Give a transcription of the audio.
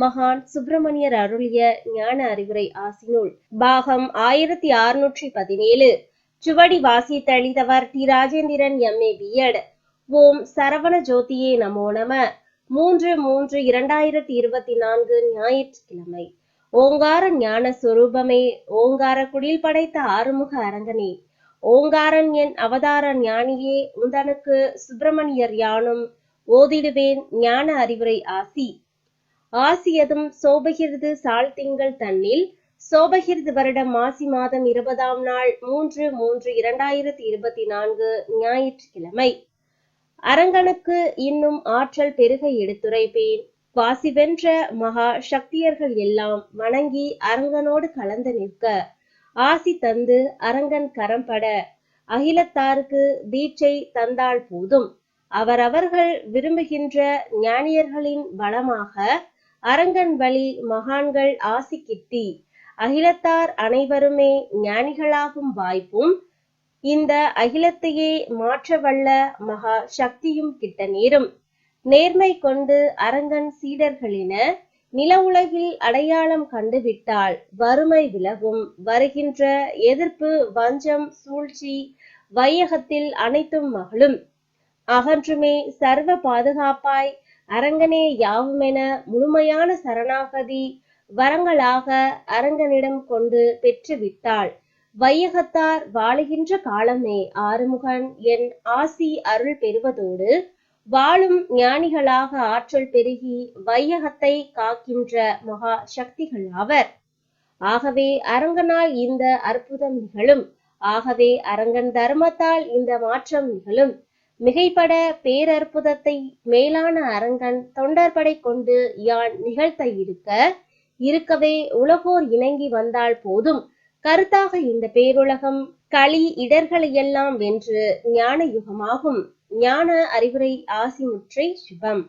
மகான் சுப்பிரமணியர் அருளிய ஞான அறிவுரை ஆசினுள் பாகம் ஆயிரத்தி அறுநூற்றி பதினேழு. சுவடி வாசி டி. ராஜேந்திரன் எம்ஏ பிஎட் ஓம் சரவண ஜோதியே நமோ நம. மூன்று மூன்று இரண்டாயிரத்தி இருபத்தி நான்கு ஞாயிற்றுக்கிழமை. ஓங்கார ஞான சுரூபமே. ஓங்கார குடில் படைத்த ஆறுமுக அரங்கனே. ஓங்காரன் என் அவதார ஞானியே. உந்தனுக்கு சுப்பிரமணியர் யானும். ஓதிடுவேன் ஞான அறிவுரை ஆசி. ஆசியதும் சோபகிருது சால் திங்கள் தன்னில். சோபகிருது வருடம் மாசி மாதம் இருபதாம் நாள் மூன்று மூன்று இரண்டாயிரத்தி இருபத்தி நான்கு ஞாயிற்றுக்கிழமை. அரங்கனுக்கு இன்னும் ஆற்றல் பெருக எடுத்துரைப்பேன். வாசி வென்ற மகா சக்தியர்கள் எல்லாம் வணங்கி அரங்கனோடு கலந்து நிற்க. ஆசி தந்து அரங்கன் கரம்பட அகிலத்தாருக்கு தீட்சை தந்தால் போதும். அவரவர்கள் விரும்புகின்ற ஞானியர்களின் பலமாக அரங்கன் வழி மகான்கள் ஆசி கிட்டி. அகிலத்தார் அனைவருமே ஞானிகளாகும் வாய்ப்பும் இந்த அகிலத்தையே மாற்றவல்ல மகா சக்தியும் கிட்ட நேரும். நேர்மை கொண்டு அரங்கன் சீடர்களின நில உலகில் அடையாளம் கண்டுவிட்டால் வறுமை விலகும். வருகின்ற எதிர்ப்பு வஞ்சம் சூழ்ச்சி வையகத்தில் அனைத்தும் மகளும். அகன்றுமே சர்வ பாதுகாப்பாய் அரங்கனே யாவுமென முழுமையான சரணாகதி வரங்களாக அரங்கனிடம் கொண்டு பெற்றுவிட்டாள். வையகத்தார் வாழுகின்ற காலமே ஆறுமுகன் என் ஆசி அருள் பெறுவதோடு வாழும் ஞானிகளாக ஆற்றல் பெருகி வையகத்தை காக்கின்ற மகா சக்திகள் ஆவர். ஆகவே அரங்கனால் இந்த அற்புதம் நிகழும். ஆகவே அரங்கன் தர்மத்தால் இந்த மாற்றம் நிகழும். மிகைப்பட பேரற்புதத்தை மேலான அரங்கன் தொண்டர்படை கொண்டு யான் நிகழ்த்த இருக்க இருக்கவே உலகோர் இணங்கி வந்தால் போதும். கருத்தாக இந்த பேருலகம் களி இடர்களையெல்லாம் வென்று ஞான யுகமாகும் ஞான அறிவுரை ஆசிமுற்றை சுபம்.